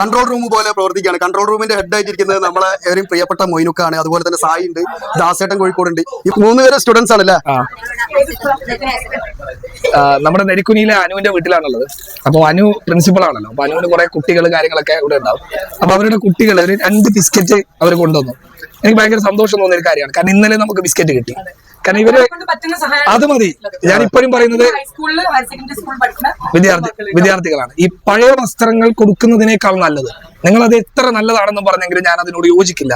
Control room പോലെ പ്രവർത്തിക്കുകയാണ്. Control റൂമിന്റെ ഹെഡ് ആയിട്ടിരിക്കുന്നത് നമ്മളെ ഏവരും പ്രിയപ്പെട്ട മൊയിനുക്കാണ്. അതുപോലെ തന്നെ സായി ഉണ്ട് ദാസേട്ടൻ കോഴിക്കോടുണ്ട്. ഈ മൂന്ന് പേര് സ്റ്റുഡൻസ് ആണല്ലേ? നമ്മുടെ നെരിക്കുനിയിലെ അനുവിന്റെ വീട്ടിലാണുള്ളത്. അപ്പൊ അനു പ്രിൻസിപ്പൾ ആണല്ലോ. അപ്പൊ അനുവിന് കുറെ കുട്ടികൾ കാര്യങ്ങളൊക്കെ ഇവിടെ ഉണ്ടാവും. അപ്പൊ അവരുടെ കുട്ടികൾ ഒരു രണ്ട് ബിസ്ക്കറ്റ് അവർ കൊണ്ടുവന്നു. എനിക്ക് ഭയങ്കര സന്തോഷം തോന്നിയ ഒരു കാര്യമാണ്. കാരണം ഇന്നലെ നമുക്ക് ബിസ്ക്കറ്റ് കിട്ടി. കാരണം ഇവർ സഹായം അത് മതി. ഞാൻ ഇപ്പോഴും പറയുന്നത് ഹൈസ്കൂളിൽ ഹയർ സെക്കൻഡറി സ്കൂൾ പഠിക്കുന്ന വിദ്യാർത്ഥി വിദ്യാർത്ഥികളാണ്. ഈ പഴയ വസ്ത്രങ്ങൾ കൊടുക്കുന്നതിനേക്കാൾ നല്ലത്. നിങ്ങൾ അത് എത്ര നല്ലതാണെന്ന് പറഞ്ഞെങ്കിലും ഞാൻ അതിനോട് യോജിക്കില്ല.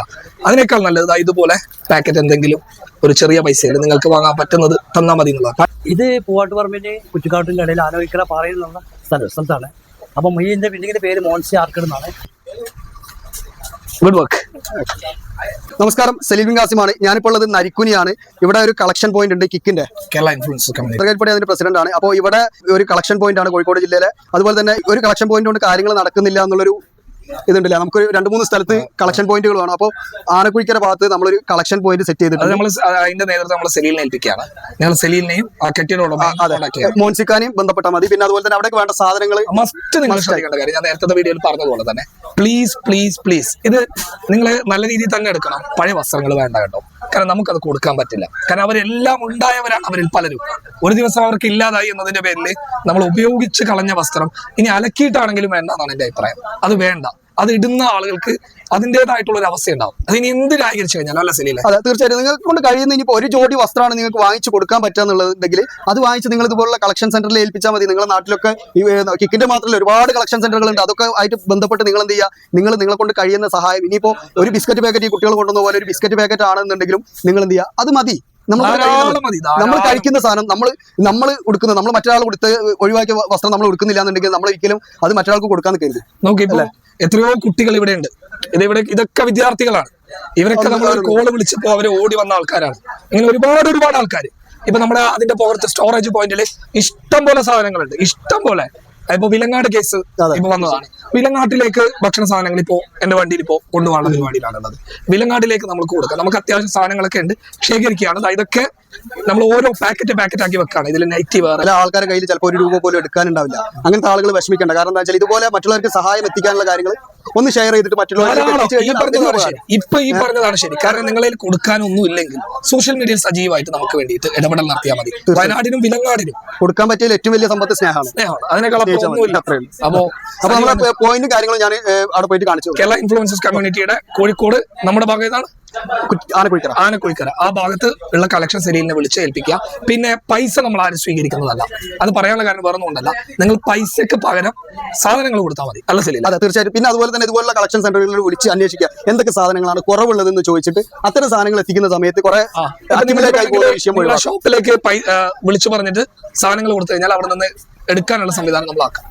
അതിനേക്കാൾ നല്ലത് ഇതുപോലെ പാക്കറ്റ് എന്തെങ്കിലും ഒരു ചെറിയ പൈസയിൽ നിങ്ങൾക്ക് വാങ്ങാൻ പറ്റുന്നത് തന്നാൽ മതി എന്നുള്ളതാണ്. ഇത് പൂവാട്ടുപറമ്പിന്റെ കുറ്റിക്കാട്ടിന്റെ ഇടയിൽ ആലോചിക്കര പാറയിൽ സ്ഥലം സ്ഥലത്താണ്. അപ്പം ഈ എന്റെ ബിൽഡിങ്ങിന്റെ പേര് മോൺസി ആർക്കഡ് എന്നാണ്. ഗുഡ് വർക്ക് നമസ്കാരം. സലീം കാസിമാണ് ഞാനിപ്പോൾ ഉള്ളത് നരിക്കുനിയാണ്. ഇവിടെ ഒരു കളക്ഷൻ പോയിന്റ് ഉണ്ട് കിക്കിന്റെ. കേരള ഇൻഫ്ലുവൻസ് കമ്പനി അതിന്റെ പ്രസിഡന്റ് ആണ്. അപ്പോൾ ഇവിടെ ഒരു കളക്ഷൻ പോയിന്റ് ആണ് കോഴിക്കോട് ജില്ലയിലെ. അതുപോലെ തന്നെ ഒരു കളക്ഷൻ പോയിന്റ് കൊണ്ട് കാര്യങ്ങൾ നടക്കുന്നില്ല എന്നുള്ളൊരു ഇതുണ്ടല്ല? നമുക്ക് രണ്ട് മൂന്ന് സ്ഥലത്ത് കളക്ഷൻ പോയിന്റുകൾ വേണം. അപ്പോൾ ആനക്കുഴിക്കര ഭാഗത്ത് നമ്മളൊരു കളക്ഷൻ പോയിന്റ് സെറ്റ് ചെയ്തിട്ടുണ്ട്. നമ്മൾ അതിന്റെ നേതൃത്വം നമ്മൾ സെലീലിനെ ഏൽപ്പിക്കുകയാണ്. ഞങ്ങൾ സെലീലിനെയും ആ contact മോൻസിക്കാനെയും ബന്ധപ്പെട്ടാൽ മതി. പിന്നെ അതുപോലെ തന്നെ അവിടേക്ക് വേണ്ട സാധനങ്ങൾ മസ്റ്റ് നിങ്ങൾ ശ്രദ്ധിക്കേണ്ട കാര്യം. ഞാൻ നേരത്തെ വീഡിയോയിൽ പറഞ്ഞതുപോലെ തന്നെ. പ്ലീസ് പ്ലീസ് പ്ലീസ് ഇത് നിങ്ങൾ നല്ല രീതിയിൽ തന്നെ എടുക്കണം. പഴയ വസ്ത്രങ്ങൾ വേണ്ട കേട്ടോ. കാരണം നമുക്കത് കൊടുക്കാൻ പറ്റില്ല. കാരണം അവരെല്ലാം ഉണ്ടായവരാണ് അവരിൽ പലരും. ഒരു ദിവസം അവർക്ക് ഇല്ലാതായി എന്നതിന്റെ പേരിൽ നമ്മൾ ഉപയോഗിച്ച് കളഞ്ഞ വസ്ത്രം ഇനി അലക്കിയിട്ടാണെങ്കിലും വേണ്ട എന്നാണ് എന്റെ അഭിപ്രായം. അത് വേണ്ട. അത് ഇടുന്ന ആളുകൾക്ക് അതിന്റെതായിട്ടുള്ള ഒരു അവസ്ഥ ഉണ്ടാവും. ഇനി എന്ത് ന്യായീകരിച്ചു കഴിഞ്ഞാൽ അല്ല സെലിയില്ല അതെ തീർച്ചയായിട്ടും. നിങ്ങൾക്ക് കൊണ്ട് കഴിയുന്ന ഇനിയിപ്പോൾ ഒരു ജോഡി വസ്ത്രമാണ് നിങ്ങൾക്ക് വാങ്ങിച്ചു കൊടുക്കാൻ പറ്റുകയെന്നുള്ളതെങ്കിൽ അത് വാങ്ങിച്ച് നിങ്ങൾ ഇതുപോലുള്ള കളക്ഷൻ സെന്ററിൽ ഏൽപ്പിച്ചാൽ മതി. നിങ്ങളുടെ നാട്ടിലൊക്കെ ഈ കിക്കിന്റെ മാത്രമല്ല ഒരുപാട് കളക്ഷൻ സെന്ററുകൾ ഉണ്ട്. അതൊക്കെ ആയിട്ട് ബന്ധപ്പെട്ട് നിങ്ങൾ എന്ത് ചെയ്യുക? നിങ്ങൾ നിങ്ങളെ കൊണ്ട് കഴിയുന്ന സഹായം ഇനിയിപ്പോൾ ഒരു ബിസ്ക്കറ്റ് പാക്കറ്റ് ഈ കുട്ടികൾ കൊണ്ടുവന്ന പോലെ ഒരു ബിസ്ക്കറ്റ് പാക്കറ്റ് ആണെന്നുണ്ടെങ്കിലും നിങ്ങൾ എന്ത് ചെയ്യുക? അത് മതി. നമ്മൾ നമ്മൾ കഴിക്കുന്ന സാധനം നമ്മൾ നമ്മൾ കൊടുക്കുന്ന നമ്മൾ മറ്റൊരാൾ കൊടുത്ത് ഒഴിവാക്കിയ വസ്ത്രം നമ്മൾ കൊടുക്കുന്നില്ല എന്നുണ്ടെങ്കിൽ നമ്മൾ ഒരിക്കലും അത് മറ്റൊരാൾക്ക് കൊടുക്കാന്ന് കരുതി. നോക്കിപ്പോ എത്രയോ കുട്ടികൾ ഇവിടെ ഉണ്ട്. ഇതിവിടെ ഇതൊക്കെ വിദ്യാർത്ഥികളാണ്. ഇവരൊക്കെ നമ്മൾ ഒരു കോൾ വിളിച്ചപ്പോ അവർ ഓടി വന്ന ആൾക്കാരാണ്. ഇങ്ങനെ ഒരുപാട് ഒരുപാട് ആൾക്കാർ ഇപ്പൊ നമ്മുടെ അതിന്റെ പുറത്ത് സ്റ്റോറേജ് പോയിന്റിൽ ഇഷ്ടം പോലെ സാധനങ്ങളുണ്ട്. ഇഷ്ടം പോലെ. ഇപ്പൊ വിലങ്ങാട് കേസ്. ഇപ്പൊ വന്നതാണ്. വിലങ്ങാട്ടിലേക്ക് ഭക്ഷണ സാധനങ്ങൾ ഇപ്പോ എന്റെ വണ്ടിയിൽ ഇപ്പോ കൊണ്ടുപോകാനുള്ള പരിപാടിയിലാണുള്ളത്. വിലങ്ങാട്ടിലേക്ക് നമുക്ക് കൊടുക്കാം. നമുക്ക് അത്യാവശ്യം സാധനങ്ങളൊക്കെ ഉണ്ട് ശേഖരിക്കുകയാണ്. ഇതൊക്കെ നമ്മൾ ഓരോ പാക്കറ്റ് പാക്കറ്റ് ആക്കി വെക്കാണ് ഇതിൽ നൈറ്റി വേറെ. അല്ല ആൾക്കാരുടെ കയ്യിൽ ചിലപ്പോൾ ഒരു രൂപ പോലും എടുക്കാനുണ്ടാവില്ല. അങ്ങനത്തെ ആളുകൾ വിഷമിക്കേണ്ട. കാരണം എന്താ വെച്ചാൽ ഇതുപോലെ മറ്റുള്ളവർക്ക് സഹായം എത്തിക്കാനുള്ള കാര്യങ്ങൾ ഒന്ന് ഷെയർ ചെയ്തിട്ട് മറ്റുള്ളവരെ ഇപ്പൊ ഈ പറഞ്ഞതാണ് ശരി. കാരണം നിങ്ങളിൽ കൊടുക്കാനൊന്നും ഇല്ലെങ്കിൽ സോഷ്യൽ മീഡിയയിൽ സജീവമായിട്ട് നമുക്ക് വേണ്ടിയിട്ട് ഇടപെടൽ നടത്തിയാൽ മതി. വയനാടിനും വിലങ്ങാടിനും കൊടുക്കാൻ പറ്റിയ ഏറ്റവും വലിയ സമ്പത്ത് സ്നേഹമാണ്. സ്നേഹമാണ്. ഉള്ളൂ. അപ്പോ അപ്പൊ നമ്മളെ പോയിന്റ് കാര്യങ്ങളും ഞാൻ അവിടെ പോയിട്ട് കാണിച്ചു കേരള ഇൻഫ്ലുവൻസസ് കമ്മ്യൂണിറ്റിയുടെ കോഴിക്കോട് നമ്മുടെ ഭാഗം ഏതാണ് ആനക്കുഴിക്കര ആനക്കുഴിക്കര ആ ഭാഗത്ത് ഉള്ള കളക്ഷൻ സെലീലിനെ വിളിച്ച് ഏൽപ്പിക്കുക. പിന്നെ പൈസ നമ്മൾ ആരും സ്വീകരിക്കുന്നതല്ല. അത് പറയാനുള്ള കാരണം വേറെ ഒന്നുമല്ല നിങ്ങൾ പൈസക്ക് പകരം സാധനങ്ങൾ കൊടുത്താൽ മതി. അല്ല സെലീൽ അതെ തീർച്ചയായിട്ടും. പിന്നെ അതുപോലെ തന്നെ ഇതുപോലുള്ള കളക്ഷൻ സെന്ററുകളിൽ വിളിച്ച് അന്വേഷിക്കുക. എന്തൊക്കെ സാധനങ്ങളാണ് കുറവുള്ളതെന്ന് ചോദിച്ചിട്ട് അത്തരം സാധനങ്ങൾ എത്തിക്കുന്ന സമയത്ത് കുറെ ഷോപ്പിലേക്ക് വിളിച്ചു പറഞ്ഞിട്ട് സാധനങ്ങൾ കൊടുത്തു കഴിഞ്ഞാൽ അവിടെ നിന്ന് എടുക്കാനുള്ള സംവിധാനം നമ്മളാക്കാം.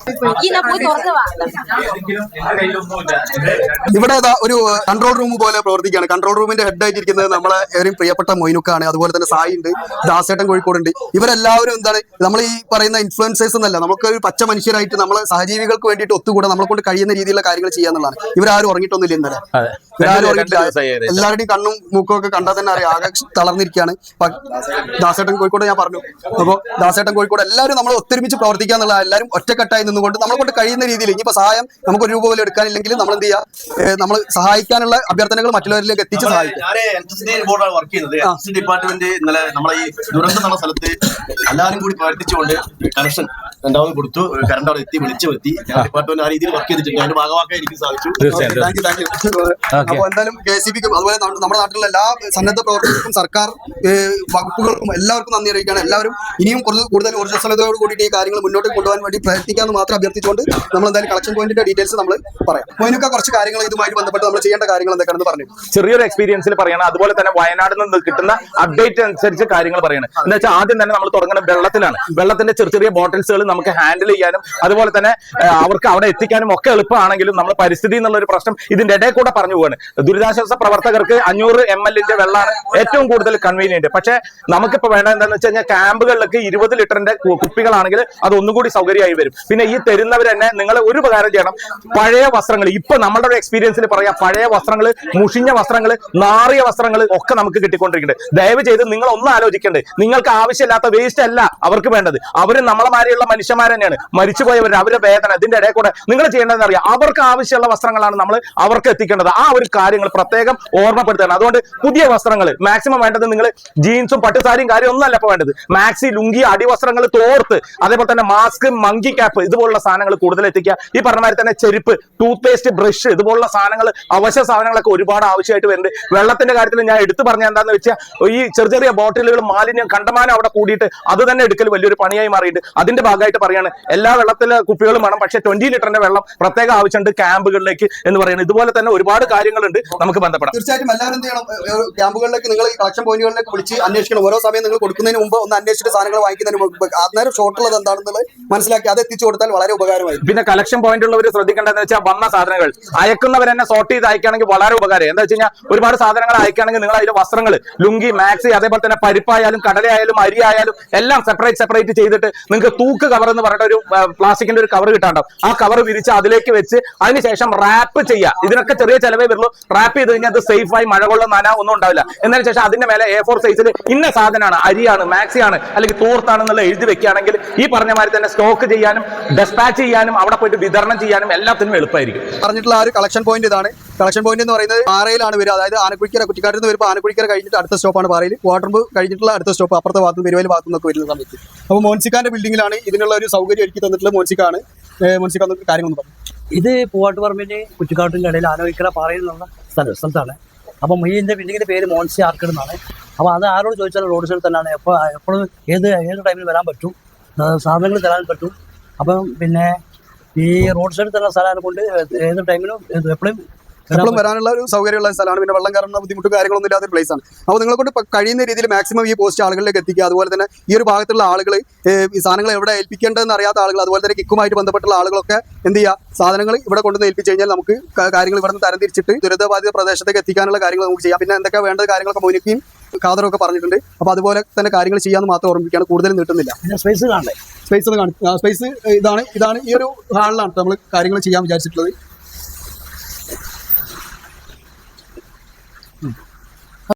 ഇവിടെ ഒരു കൺട്രോൾ റൂം പോലെ പ്രവർത്തിക്കുകയാണ്. കൺട്രോൾ റൂമിന്റെ ഹെഡ് ആയിട്ടിരിക്കുന്നത് നമ്മളെ ഏറെയും പ്രിയപ്പെട്ട മൊയിനുക്കാണ്. അതുപോലെ തന്നെ സായി ഉണ്ട് ദാസേട്ടൻ കോഴിക്കോട് ഉണ്ട്. ഇവരെല്ലാവരും എന്താണ് നമ്മൾ ഈ പറയുന്ന ഇൻഫ്ലുവൻസേഴ്സ് എന്നല്ല നമുക്ക് ഒരു പച്ച മനുഷ്യരായിട്ട് നമ്മളെ സഹജീവികൾക്ക് വേണ്ടിയിട്ട് ഒത്തുകൂടെ നമ്മളെ കൊണ്ട് കഴിയുന്ന രീതിയിലുള്ള കാര്യങ്ങൾ ചെയ്യാന്നുള്ളതാണ്. ഇവരാരും ഉറങ്ങിയിട്ടൊന്നുമില്ല ഇന്നലെ. ഇവരാരും ഉറങ്ങിയിട്ടില്ല. എല്ലാവരുടെയും കണ്ണും മൂക്കും ഒക്കെ കണ്ടാൽ തന്നെ അറിയാം ആകെ തളർന്നിരിക്കുകയാണ്. ദാസേട്ടൻ കോഴിക്കോട് ഞാൻ പറഞ്ഞു. അപ്പോൾ ദാസേട്ടൻ കോഴിക്കോട് എല്ലാവരും നമ്മൾ ഒത്തൊരുമിച്ച് പ്രവർത്തിക്കുക എന്നുള്ള എല്ലാവരും ഒറ്റക്കെട്ടായി നിന്നുകൊണ്ട് നമ്മളെ കൊണ്ട് കഴിയുന്ന രീതിയിൽ ഇനിയിപ്പോൾ സഹായം നമുക്ക് ഒരു രൂപ പോലും എടുക്കാനില്ലെങ്കിൽ നമ്മൾ എന്ത് ചെയ്യുക? നമ്മൾ സഹായിക്കാനുള്ള അഭ്യർത്ഥനകൾ മറ്റുള്ളവരിലേക്ക് എത്തിച്ച് സഹായിക്കും ഡിപ്പാർട്ട്മെന്റ് ഇന്നലെ നമ്മളെ ഈ ദുരന്തം എന്ന സ്ഥലത്ത് എല്ലാവരും കൂടി പ്രവർത്തിച്ചുകൊണ്ട് കണക്ഷൻ രണ്ടാമത് കൊടുത്തു. കറണ്ട് അവിടെ എത്തി വിളിച്ചു എത്തി ഡിപ്പാർട്ട്മെന്റ് ആ രീതിയിൽ വർക്ക് ചെയ്തിട്ടുണ്ട്. അതിന്റെ ഭാഗമാക്കാൻ എനിക്ക് സാധിച്ചു. താങ്ക് യു താങ്ക് യു അപ്പോൾ എന്തായാലും കെ സി ബിക്കും അതുപോലെ നമ്മുടെ നാട്ടിലുള്ള എല്ലാ സന്നദ്ധ പ്രവർത്തകർക്കും സർക്കാർ വകുപ്പുകൾക്കും എല്ലാവർക്കും നന്ദി അറിയിക്കുകയാണ്. എല്ലാവരും ഇനിയും കുറച്ച് കൂടുതൽ ഊർജസ്വലതയോട് കൂടിയിട്ട് ഈ കാര്യങ്ങൾ മുന്നോട്ട് കൊണ്ടുപോകാൻ വേണ്ടി പ്രയത്നിക്കാമെന്ന് മാത്രം അഭ്യർത്ഥിച്ചുകൊണ്ട് നമ്മൾ എന്തായാലും കളക്ഷൻ പോയിന്റിന്റെ ഡീറ്റെയിൽസ് നമ്മൾ പറയാം. പോയിനൊക്കെ കുറച്ച് കാര്യങ്ങൾ ഇതുമായി ബന്ധപ്പെട്ട് നമ്മൾ ചെയ്യേണ്ട കാര്യങ്ങൾ എന്തൊക്കെയാണെന്ന് പറഞ്ഞു ചെറിയൊരു എക്സ്പീരിയൻസിൽ പറയണം. അതുപോലെ തന്നെ വയനാട് നിന്ന് കിട്ടുന്ന അപ്ഡേറ്റ് അനുസരിച്ച് കാര്യങ്ങൾ പറയണം. എന്ന് വെച്ചാൽ ആദ്യം തന്നെ നമ്മൾ തുടങ്ങുന്ന വെള്ളത്തിലാണ്. വെള്ളത്തിന്റെ ചെറിയ ചെറിയ ബോട്ടിൽസുകൾ നമുക്ക് ഹാൻഡിൽ ചെയ്യാനും അതുപോലെ തന്നെ അവർക്ക് അവിടെ എത്തിക്കാനും ഒക്കെ എളുപ്പമാണെങ്കിലും നമ്മൾ പരിസ്ഥിതി എന്നുള്ള ഒരു പ്രശ്നം ഇതിന്റെ ഇടയിൽ കൂടെ പറഞ്ഞു പോവാണ്. ദുരിതാശ്വാസ പ്രവർത്തകർക്ക് അഞ്ഞൂറ് എം എല്ലിന്റെ വെള്ളമാണ് ഏറ്റവും കൂടുതൽ കൺവീനിയന്റ് പക്ഷേ നമുക്കിപ്പോ വേണ്ട എന്താണെന്ന് വെച്ച് കഴിഞ്ഞാൽ ക്യാമ്പുകളിലേക്ക് ഇരുപത് ലിറ്ററിന്റെ കുപ്പികളാണെങ്കിൽ അത് ഒന്നുകൂടി സൗകര്യമായി വരും. പിന്നെ ഈ തരുന്നവർ തന്നെ നിങ്ങൾ ഒരു ഉപകാരം ചെയ്യണം. പഴയ വസ്ത്രങ്ങൾ ഇപ്പൊ നമ്മുടെ ഒരു എക്സ്പീരിയൻസിൽ പറയാം. പഴയ വസ്ത്രങ്ങൾ മുഷിഞ്ഞ വസ്ത്രങ്ങൾ നാറിയ വസ്ത്രങ്ങൾ ഒക്കെ നമുക്ക് കിട്ടിക്കൊണ്ടിരിക്കുന്നുണ്ട്. ദയവ് ചെയ്ത് നിങ്ങൾ ഒന്ന് ആലോചിക്കണ്ടേ. നിങ്ങൾക്ക് ആവശ്യമില്ലാത്ത വേസ്റ്റ് അല്ല അവർക്ക് വേണ്ടത്. അവർ നമ്മളെ മനുഷ്യർ മനുഷ്യന്മാർ തന്നെയാണ്. മരിച്ചുപോയവർ അവരുടെ വേദന ഇതിന്റെ ഇടയിൽ കൂടെ നിങ്ങൾ ചെയ്യേണ്ടതെന്ന് അറിയാം. അവർക്ക് ആവശ്യമുള്ള വസ്ത്രങ്ങളാണ് നമ്മൾ അവർക്ക് എത്തിക്കേണ്ടത്. ആ ഒരു കാര്യങ്ങൾ പ്രത്യേകം ഓർമ്മപ്പെടുത്തണം. അതുകൊണ്ട് പുതിയ വസ്ത്രങ്ങൾ മാക്സിമം വേണ്ടത് നിങ്ങൾ ജീൻസും പട്ടുസാരിയും കാര്യം ഒന്നല്ല ഇപ്പൊ വേണ്ടത്. മാക്സി ലുങ്കി അടിവസ്ത്രങ്ങൾ തോർത്ത് അതേപോലെ തന്നെ മാസ്ക് മങ്കി ക്യാപ്പ് ഇതുപോലുള്ള സാധനങ്ങൾ കൂടുതൽ എത്തിക്കുക. ഈ പറഞ്ഞ മാതിരി തന്നെ ചെരുപ്പ് ടൂത്ത് പേസ്റ്റ് ബ്രഷ് ഇതുപോലുള്ള സാധനങ്ങൾ അവശ്യ സാധനങ്ങളൊക്കെ ഒരുപാട് ആവശ്യമായിട്ട് വരുന്നുണ്ട്. വെള്ളത്തിന്റെ കാര്യത്തിൽ ഞാൻ എടുത്തു പറഞ്ഞ എന്താന്ന് വെച്ചാൽ ഈ ചെറിയ ചെറിയ ബോട്ടിലുകൾ മാലിന്യം കണ്ടമാനം അവിടെ കൂടിയിട്ട് അത് തന്നെ എടുക്കൽ വലിയൊരു പണിയായി മാറിയിട്ട് അതിന്റെ ഭാഗമായിട്ട് പറയാണ് എല്ലാ വെള്ളത്തിലെ കുപ്പികളും വേണം പക്ഷെ ട്വന്റി ലിറ്ററിന്റെ വെള്ളം പ്രത്യേക ആവശ്യമുണ്ട് ക്യാമ്പുകളിലേക്ക് എന്ന് പറയുന്നത്. ഇതുപോലെ തന്നെ ഒരുപാട് കാര്യങ്ങളുണ്ട് നമുക്ക് ബന്ധപ്പെടാം. തീർച്ചയായിട്ടും എല്ലാവരും എന്ത് ചെയ്യണം ക്യാമ്പുകളിലേക്ക് നിങ്ങൾ കളക്ഷൻ പോയിന്റുകളിലേക്ക് വിളിച്ച് അന്വേഷിക്കണം. ഓരോ സമയം നിങ്ങൾ കൊടുക്കുന്നതിന് മുമ്പ് ഒന്ന് അന്വേഷിച്ചിട്ട് സാധനങ്ങൾ വാങ്ങിക്കുന്നതിന് മുമ്പ്. അന്നേരം ഷോർട്ടുള്ളത് എന്താണെന്നുള്ളത് മനസ്സിലാക്കി അത് എത്തിച്ചു കൊടുത്താൽ വളരെ ഉപകാരമായി പിന്നെ കളക്ഷൻ പോയിന്റ് ഉള്ളവർ ശ്രദ്ധിക്കേണ്ടതെന്ന് വെച്ചാൽ വന്ന സാധനങ്ങൾ. അയക്കുന്നവർ തന്നെ സോർട്ട് ചെയ്ത് അയക്കുകയാണെങ്കിൽ വളരെ ഉപകാരം. എന്താ വെച്ച് ഒരുപാട് സാധനങ്ങൾ അയക്കുകയാണെങ്കിൽ നിങ്ങൾ അതിന്റെ വസ്ത്രങ്ങൾ ലുങ്കി മാക്സി അതേപോലെ തന്നെ പരിപ്പായാലും കടലയായാലും അരി ആയാലും എല്ലാം സെപ്പറേറ്റ് സെപ്പറേറ്റ് ചെയ്തിട്ട് നിങ്ങൾക്ക് തൂക്ക് കവർ എന്ന് പറഞ്ഞ ഒരു പ്ലാസ്റ്റിക്കിന്റെ ഒരു കവർ കിട്ടാണ്ടാവും. ആ കവർ വിരിച്ച് അതിലേക്ക് വെച്ച് അതിനുശേഷം റാപ്പ് ചെയ്യുക ഇതിനൊക്കെ ചെറിയ ചെലവേ വരുള്ളൂ. റാപ്പ് ചെയ്ത് കഴിഞ്ഞാൽ അത് സേഫായി മഴ കൊള്ളും നന ഒന്നും ഉണ്ടാവില്ല. എന്നതിന് ശേഷം അതിന്റെ മേലെ എ ഫോർ സൈസിൽ ഇന്ന സാധനമാണ്. അരിയാണ് മാക്സിയാണ് അല്ലെങ്കിൽ അല്ലെങ്കിൽ തൂർത്താണെന്നുള്ള എഴുതി വെക്കുകയാണെങ്കിൽ ഈ പറഞ്ഞ മാതിരി തന്നെ സ്റ്റോക്ക് ചെയ്യാനും ഡെസ്പാച്ച് ചെയ്യാനും അവിടെ പോയിട്ട് വിതരണം ചെയ്യാനും എല്ലാത്തിനും എളുപ്പമായിരിക്കും. പറഞ്ഞിട്ടുള്ള ആ ഒരു കളക്ഷൻ പോയിന്റ് ഇതാണ്. കളക്ഷൻ പോയിന്റ് എന്ന് പറയുന്നത് പാറയിലാണ് വരിക. അതായത് ആനക്കുഴിക്കര കുറ്റിക്കാട്ടിൽ നിന്ന് വരുമ്പോൾ ആനക്കുഴിക്കര കഴിഞ്ഞിട്ട് അടുത്ത സ്റ്റോപ്പാണ് പാറയിൽ. വാട്ടർമ്പ് കഴിഞ്ഞിട്ടുള്ള അടുത്ത സ്റ്റോപ്പ് അപ്പുറത്തെ ഭാഗത്ത് പെരുവയിൽ ഭാഗത്തു നിന്നൊക്കെ വരുന്ന സമയത്ത്. അപ്പോൾ മോൻസിക്കാന്റെ ബിൽഡിങ്ങിലാണ് ഇതിനുള്ള ഒരു സൗകര്യം ഒരുക്കി തന്നിട്ടുള്ള മോൻസിക്കാണ്. മോൻസിക്ക ഒന്ന് കാര്യങ്ങളൊന്നും പറഞ്ഞു ഇത് പൂവാട്ട് പറമ്പിന്റെ കുറ്റിക്കാട്ടിന്റെ ഇടയിൽ ആലോചിക്കര പാറയിൽ നിന്നുള്ള സ്ഥലം സ്ഥലത്താണ്. അപ്പം മൊയ്യന്റെ ബിൽഡിങ്ങിന്റെ പേര് മോൻസി ആർക്കഡ് എന്നാണ്. അപ്പോൾ അത് ആരോട് ചോദിച്ചാലും റോഡ് സൈഡിൽ തന്നെയാണ്. എപ്പോൾ എപ്പോഴും ഏത് ഏത് ടൈമിൽ വരാൻ പറ്റും? സാധനങ്ങൾ തരാൻ പറ്റും. അപ്പം പിന്നെ ഈ റോഡ് സൈഡിൽ തന്നെ സ്ഥലമാണ് കൊണ്ട് ഏത് ടൈമിലും എപ്പോഴും എപ്പോഴും വരാനുള്ള ഒരു സൗകര്യമുള്ള സ്ഥലമാണ്. പിന്നെ വെള്ളം കയറുന്ന ബുദ്ധിമുട്ടും കാര്യങ്ങളൊന്നും ഇല്ലാത്ത പ്ലേസ് ആണ്. അപ്പോൾ നിങ്ങളെ കൊണ്ട് കഴിയുന്ന രീതിയിൽ മാക്സിമം ഈ പോസ്റ്റ് ആളുകളിലേക്ക് എത്തിക്കുക. അതുപോലെ തന്നെ ഈ ഒരു ഭാഗത്തുള്ള ആളുകൾ ഈ സാധനങ്ങൾ എവിടെ ഏൽപ്പിക്കേണ്ടതെന്ന് അറിയാത്ത ആളുകൾ അതുപോലെ തന്നെ കിക്കുമായിട്ട് ബന്ധപ്പെട്ടുള്ള ആളുകളൊക്കെ എന്ത് ചെയ്യുക സാധനങ്ങൾ ഇവിടെ കൊണ്ടുവന്ന് ഏൽപ്പിച്ച് കഴിഞ്ഞാൽ നമുക്ക് കാര്യങ്ങൾ ഇവിടെ നിന്ന് തരംതിരിച്ചിട്ട് ദുരിതബാധിത പ്രദേശത്തേക്ക് എത്തിക്കാനുള്ള കാര്യങ്ങൾ നമുക്ക് ചെയ്യാം. പിന്നെ എന്തൊക്കെ വേണ്ട കാര്യങ്ങളൊക്കെ മോനിക്കും ഖാദറൊക്കെ പറഞ്ഞിട്ടുണ്ട്. അപ്പോൾ അതുപോലെ തന്നെ കാര്യങ്ങൾ ചെയ്യാന്ന് മാത്രം ഓർമ്മിക്കുകയാണ് കൂടുതൽ നീട്ടുന്നില്ല. സ്പേസ് കാണണ്ടേ? സ്പേസ് ഒന്ന് കാണിക്കും സ്പേസ് ഇതാണ് ഇതാണ് ഈ ഒരു ഹാളിലാണ് നമ്മൾ കാര്യങ്ങൾ ചെയ്യാൻ വിചാരിച്ചിട്ടുള്ളത്.